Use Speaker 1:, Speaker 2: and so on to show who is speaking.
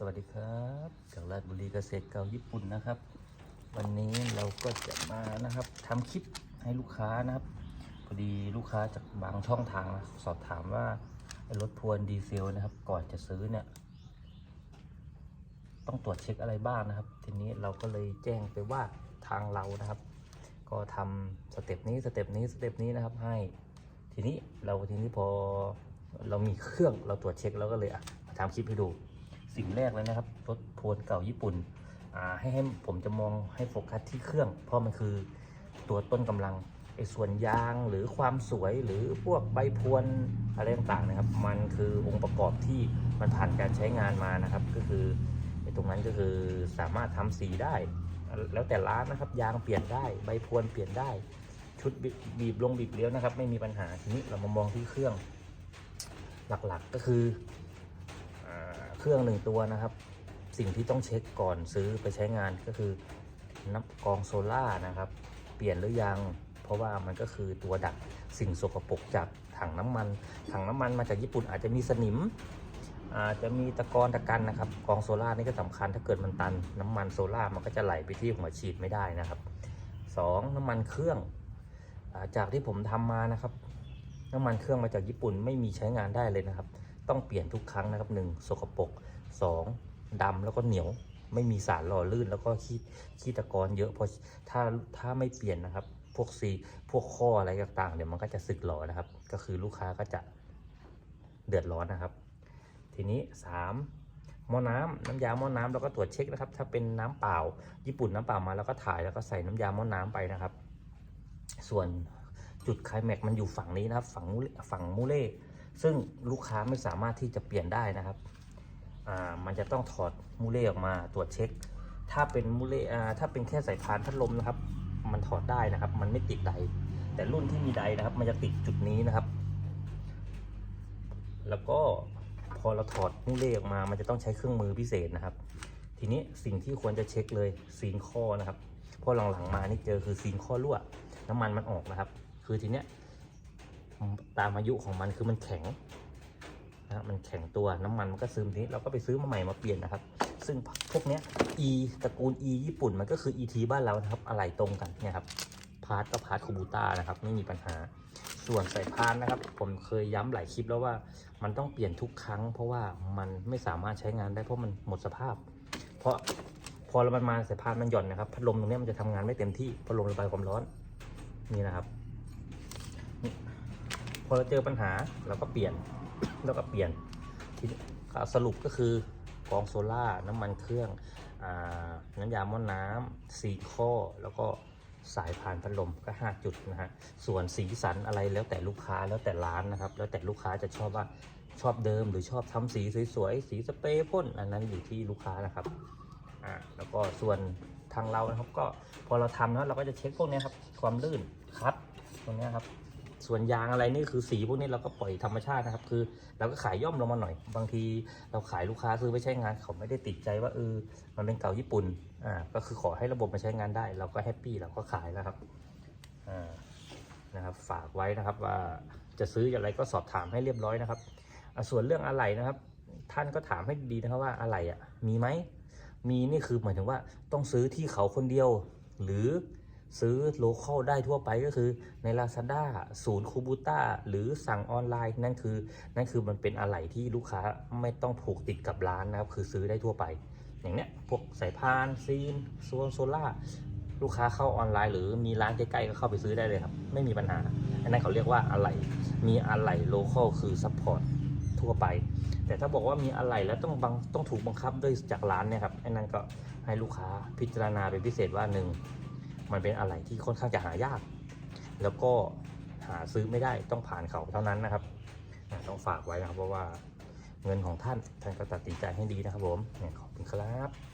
Speaker 1: สวัสดีครับจากราชบุรีเกษตรเก่าญี่ปุ่นนะครับ วันนี้เราก็จะมานะครับทำคลิปให้ลูกค้านะครับพอดีลูกค้าจากบางช่องทางนะสอบถามว่ารถพวนดีเซลนะครับ ก่อนจะซื้อเนี่ย ต้องตรวจเช็คอะไรบ้างนะครับ ทีนี้เราก็เลยแจ้งไปว่าทางเรานะครับ ก็ทำสเต็ปนี้สเต็ปนี้สเต็ปนี้นะครับ ให้ทีนี้เราทีนี้พอเรามีเครื่องเราตรวจเช็คเราก็เลยอะทำคลิปให้ดู สิ่งแรกเลยนะครับรถโพลเก่าญี่ปุ่นให้ให้ผมจะมองให้โฟกัสที่เครื่อง เพราะมันคือตัวต้นกำลังไอ้ส่วนยางหรือความสวยหรือพวกใบพวนอะไรต่างๆนะครับ มันคือองค์ประกอบที่มันผ่านการใช้งานมานะครับ ก็คือไอ้ตรงนั้นก็คือสามารถทำสีได้ แล้วแต่ร้านนะครับยางเปลี่ยนได้ ใบพวนเปลี่ยนได้ ชุดบีบลงบีบเลี้ยวนะครับ ไม่มีปัญหาทีนี้เรามามองที่เครื่อง หลักๆก็คือ เครื่องหนึ่งตัวนะครับ สิ่งที่ต้องเช็คก่อนซื้อไปใช้งานก็คือน้ำกรองโซล่านะครับ เปลี่ยนหรือยัง เพราะว่ามันก็คือตัวดักสิ่งสกปรกจากถังน้ำมัน ถังน้ำมันมาจากญี่ปุ่นอาจจะมีสนิม อาจจะมีตะกอนตะกันนะครับกรองโซล่านี่ก็สำคัญถ้าเกิดมันตัน น้ำมันโซล่ามันก็จะไหลไปที่หัวฉีดไม่ได้นะครับสองน้ำมันเครื่องอาจากที่ผมทำมานะครับ น้ำมันเครื่องมาจากญี่ปุ่นไม่มีใช้งานได้เลยนะครับ ต้องเปลี่ยนทุกครั้งนะครับหนึ่งสกปรกสองดำแล้วก็เหนียวไม่มีสารหล่อลื่นแล้วก็ขี้ขี้ตะกอนเยอะเพราะถ้าถ้าไม่เปลี่ยนนะครับ พวกซีพวกข้ออะไรต่างๆเดี๋ยวมันก็จะสึกหล่อนะครับ ก็คือลูกค้าก็จะเดือดร้อนนะครับ ทีนี้สามหม้อน้ำน้ำยาหม้อน้ำเราก็ตรวจเช็คนะครับ ถ้าเป็นน้ำเปล่า ญี่ปุ่นน้ำเปล่ามาแล้วก็ถ่ายแล้วก็ใส่น้ำยาหม้อน้ำไปนะครับ ส่วนจุดคลายแม็กมันอยู่ฝั่งนี้นะครับ ฝั่งมูฝั่งมูเล่ ซึ่งลูกค้าไม่สามารถที่จะเปลี่ยนได้นะครับมันจะต้องถอดมูเล่ออกมาตรวจเช็ค ถ้าเป็นมูเล่ถ้าเป็นแค่สายพานพัดลมนะครับ มันถอดได้นะครับ มันไม่ติดไดแต่รุ่นที่มีไดนะครับ มันจะติดจุดนี้นะครับ แล้วก็พอเราถอดมูเล่ออกมา มันจะต้องใช้เครื่องมือพิเศษนะครับ ทีนี้สิ่งที่ควรจะเช็คเลยซีนข้อนะครับ เพราะหลังๆมานี่เจอคือซีนข้อรั่ว น้ำมันมันออกนะครับ คือทีเนี้ย ตามอายุของมันคือมันแข็งนะฮะมันแข็งตัวน้ำมันมันก็ซึมทีเราก็ไปซื้อมาใหม่มาเปลี่ยนนะครับ ซึ่งพวกเนี้ย E ตระกูล E ญี่ปุ่นมันก็คือ ET บ้านเรานะครับอะไรตรงกันเนี่ยครับพาร์ทก็พาร์ทคูบูต้านะครับ ไม่มีปัญหาส่วนสายพานนะครับ ผมเคยย้ำหลายคลิปแล้วว่ามันต้องเปลี่ยนทุกครั้ง เพราะว่ามันไม่สามารถใช้งานได้เพราะมันหมดสภาพ เพราะพอเรามันมาสายพานมันหย่อนนะครับพัดลมตรงนี้มันจะทำงานไม่เต็มที่พัดลมระบายความร้อนนี่นะครับ พอเราเจอปัญหาเราก็เปลี่ยน แล้วก็เปลี่ยนที่สรุปก็คือกรองโซล่าน้ำมันเครื่องอน้ำยาหม้อน้ำสี่ข้อ แล้วก็สายพานพัดลมก็ 5 จุดนะฮะ ส่วนสีสันอะไรแล้วแต่ลูกค้าแล้วแต่ร้านนะครับ แล้วแต่ลูกค้าจะชอบว่าชอบเดิมหรือชอบทำสีสวยๆ สีสเปรย์พ่นอันนั้นอยู่ที่ลูกค้านะครับ อ่า แล้วก็ส่วนทางเรานะครับก็พอเราทำนะเราก็จะเช็คพวกเนี้ยครับ ความลื่นครับตรงเนี้ยครับ ส่วนยางอะไรนี่คือสีพวกนี้เราก็ปล่อยธรรมชาตินะครับ คือเราก็ขายย่อมลงมาหน่อย บางทีเราขายลูกค้าซื้อไปใช้งาน เขาไม่ได้ติดใจว่าเออมันเป็นเก่าญี่ปุ่นอ่าก็คือขอให้ระบบมาใช้งานได้ เราก็แฮปปี้เราก็ขายแล้วครับอ่านะครับฝากไว้นะครับว่าจะซื้ออะไรก็สอบถามให้เรียบร้อยนะครับส่วนเรื่องอะไรนะครับ ท่านก็ถามให้ดีนะครับว่าอะไรอะมีไหมมีนี่คือหมายถึงว่าต้องซื้อที่เขาคนเดียว หรือ ซื้อโลเคอลได้ทั่วไปก็คือใน Lazada ศูนย์คูบูต้าหรือสั่งออนไลน์นั่นคือ นั่นคือมันเป็นอะไหล่ที่ลูกค้าไม่ต้องผูกติดกับร้านนะครับ คือซื้อได้ทั่วไป อย่างเนี้ยพวกสายพานซีนโซนโซล่าลูกค้าเข้าออนไลน์หรือมีร้านใกล้ๆก็เข้าไปซื้อได้เลยครับ ไม่มีปัญหา อันนั้นเขาเรียกว่าอะไหล่มีอะไหล่โลเคอลคือซัพพอร์ตทั่วไป แต่ถ้าบอกว่ามีอะไหล่แล้วต้องบังต้องถูกบังคับด้วยจากร้านเนี่ยครับอันนั้นก็ให้ลูกค้าพิจารณาเป็นพิเศษว่าหนึ่ง มันเป็นอะไรที่ค่อนข้างจะหายาก แล้วก็หาซื้อไม่ได้ต้องผ่านเขาเท่านั้นนะครับต้องฝากไว้นะครับเพราะว่าเงินของท่านท่านก็ตัดสินใจให้ดีนะครับผมขอบคุณครับ